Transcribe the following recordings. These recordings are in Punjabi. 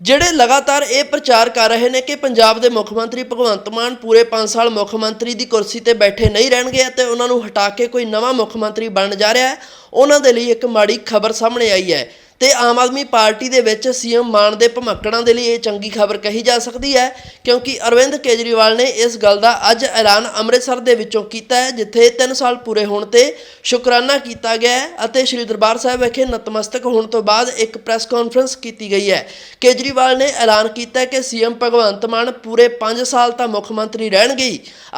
ਜਿਹੜੇ ਲਗਾਤਾਰ ਇਹ ਪ੍ਰਚਾਰ ਕਰ ਰਹੇ ਨੇ ਕਿ ਪੰਜਾਬ ਦੇ ਮੁੱਖ ਮੰਤਰੀ ਭਗਵੰਤ ਮਾਨ ਪੂਰੇ 5 ਸਾਲ ਮੁੱਖ ਮੰਤਰੀ ਦੀ ਕੁਰਸੀ ਤੇ ਬੈਠੇ ਨਹੀਂ ਰਹਿਣਗੇ ਅਤੇ ਉਹਨਾਂ ਨੂੰ ਹਟਾ ਕੇ ਕੋਈ ਨਵਾਂ ਮੁੱਖ ਮੰਤਰੀ ਬਣਨ ਜਾ ਰਿਹਾ ਹੈ, ਉਹਨਾਂ ਦੇ ਲਈ ਇੱਕ ਮਾੜੀ ਖਬਰ ਸਾਹਮਣੇ ਆਈ ਹੈ। ਤੇ ਆਮ ਆਦਮੀ ਪਾਰਟੀ ਦੇ ਵਿੱਚ ਸੀਐਮ ਮਾਨ ਦੇ ਭਮੱਕੜਾਂ ਦੇ ਲਈ ਇਹ ਚੰਗੀ ਖਬਰ ਕਹੀ ਜਾ ਸਕਦੀ ਹੈ, ਕਿਉਂਕਿ ਅਰਵਿੰਦ ਕੇਜਰੀਵਾਲ ਨੇ ਇਸ ਗੱਲ ਦਾ ਅੱਜ ਐਲਾਨ ਅੰਮ੍ਰਿਤਸਰ ਦੇ ਵਿੱਚੋਂ ਕੀਤਾ ਹੈ, ਜਿੱਥੇ 3 ਸਾਲ ਪੂਰੇ ਹੋਣ ਤੇ ਸ਼ੁਕਰਾਨਾ ਕੀਤਾ ਗਿਆ ਹੈ ਅਤੇ ਸ੍ਰੀ ਦਰਬਾਰ ਸਾਹਿਬ ਵਿਖੇ ਨਤਮਸਤਕ ਹੋਣ ਤੋਂ ਬਾਅਦ ਇੱਕ ਪ੍ਰੈਸ ਕਾਨਫਰੰਸ ਕੀਤੀ ਗਈ ਹੈ। ਕੇਜਰੀਵਾਲ ਨੇ ਐਲਾਨ ਕੀਤਾ ਹੈ ਕਿ ਸੀਐਮ ਭਗਵੰਤ ਮਾਨ ਪੂਰੇ 5 ਸਾਲ ਤਾਂ ਮੁੱਖ ਮੰਤਰੀ ਰਹਿਣਗੇ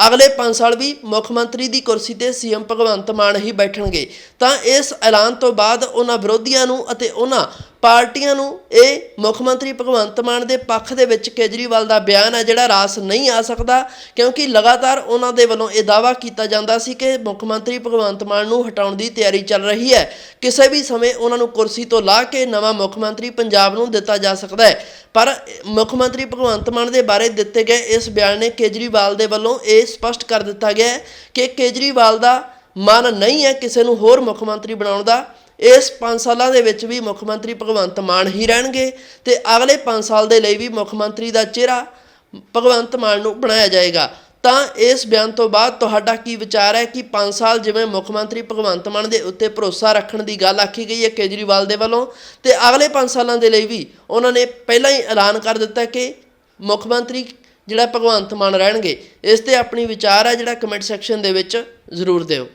ਅਗਲੇ 5 ਸਾਲ ਵੀ ਮੁੱਖ ਮੰਤਰੀ ਦੀ ਕੁਰਸੀ ਤੇ ਸੀਐਮ ਭਗਵੰਤ ਮਾਨ ਹੀ ਬੈਠਣਗੇ। ਤਾਂ ਇਸ ਐਲਾਨ ਤੋਂ ਬਾਅਦ ਉਹਨਾਂ ਵਿਰੋਧੀਆਂ ਨੂੰ ਅਤੇ ਉਹਨਾਂ ਪਾਰਟੀਆਂ ਨੂੰ ਇਹ ਮੁੱਖ ਮੰਤਰੀ ਭਗਵੰਤ ਮਾਨ ਦੇ ਪੱਖ ਦੇ ਵਿੱਚ ਕੇਜਰੀਵਾਲ ਦਾ ਬਿਆਨ ਹੈ, ਜਿਹੜਾ ਰਾਸ ਨਹੀਂ ਆ ਸਕਦਾ, ਕਿਉਂਕਿ ਲਗਾਤਾਰ ਉਹਨਾਂ ਦੇ ਵੱਲੋਂ ਇਹ ਦਾਅਵਾ ਕੀਤਾ ਜਾਂਦਾ ਸੀ ਕਿ ਮੁੱਖ ਮੰਤਰੀ ਭਗਵੰਤ ਮਾਨ ਨੂੰ ਹਟਾਉਣ ਦੀ ਤਿਆਰੀ ਚੱਲ ਰਹੀ ਹੈ। ਕਿਸੇ ਵੀ ਸਮੇਂ ਉਹਨਾਂ ਨੂੰ ਕੁਰਸੀ ਤੋਂ ਲਾ ਕੇ ਨਵਾਂ ਮੁੱਖ ਮੰਤਰੀ ਪੰਜਾਬ ਨੂੰ ਦਿੱਤਾ ਜਾ ਸਕਦਾ ਹੈ। ਪਰ ਮੁੱਖ ਮੰਤਰੀ ਭਗਵੰਤ ਮਾਨ ਦੇ ਬਾਰੇ ਦਿੱਤੇ ਗਏ ਇਸ ਬਿਆਨ ਨੇ ਕੇਜਰੀਵਾਲ ਦੇ ਵੱਲੋਂ ਇਹ ਸਪਸ਼ਟ ਕਰ ਦਿੱਤਾ ਗਿਆ ਹੈ ਕਿ ਕੇਜਰੀਵਾਲ ਦਾ ਮਨ ਨਹੀਂ ਹੈ ਕਿਸੇ ਨੂੰ ਹੋਰ ਮੁੱਖ ਮੰਤਰੀ ਬਣਾਉਣ ਦਾ। ਇਸ 5 ਸਾਲਾਂ ਦੇ ਵਿੱਚ ਵੀ ਮੁੱਖ ਮੰਤਰੀ ਭਗਵੰਤ ਮਾਨ ਹੀ ਰਹਿਣਗੇ ਤੇ ਅਗਲੇ 5 ਸਾਲ ਦੇ ਲਈ ਵੀ ਮੁੱਖ ਮੰਤਰੀ ਦਾ ਚਿਹਰਾ ਭਗਵੰਤ ਮਾਨ ਨੂੰ ਬਣਾਇਆ ਜਾਏਗਾ। ਤਾਂ ਇਸ ਬਿਆਨ ਤੋਂ ਬਾਅਦ ਤੁਹਾਡਾ ਕੀ ਵਿਚਾਰ ਹੈ ਕਿ 5 ਸਾਲ ਜਿਵੇਂ ਮੁੱਖ ਮੰਤਰੀ ਭਗਵੰਤ ਮਾਨ ਦੇ ਉੱਤੇ ਭਰੋਸਾ ਰੱਖਣ ਦੀ ਗੱਲ ਆਖੀ ਗਈ ਹੈ ਕੇਜਰੀਵਾਲ ਦੇ ਵੱਲੋਂ, ਤੇ ਅਗਲੇ 5 ਸਾਲਾਂ ਦੇ ਲਈ ਵੀ ਉਹਨਾਂ ਨੇ ਪਹਿਲਾਂ ਹੀ ਐਲਾਨ ਕਰ ਦਿੱਤਾ ਕਿ ਮੁੱਖ ਮੰਤਰੀ ਜਿਹੜਾ ਭਗਵੰਤ ਮਾਨ ਰਹਿਣਗੇ, ਇਸ ਤੇ ਆਪਣੀ ਵਿਚਾਰ ਹੈ ਜਿਹੜਾ ਕਮੈਂਟ ਸੈਕਸ਼ਨ ਦੇ ਵਿੱਚ ਜ਼ਰੂਰ ਦਿਓ।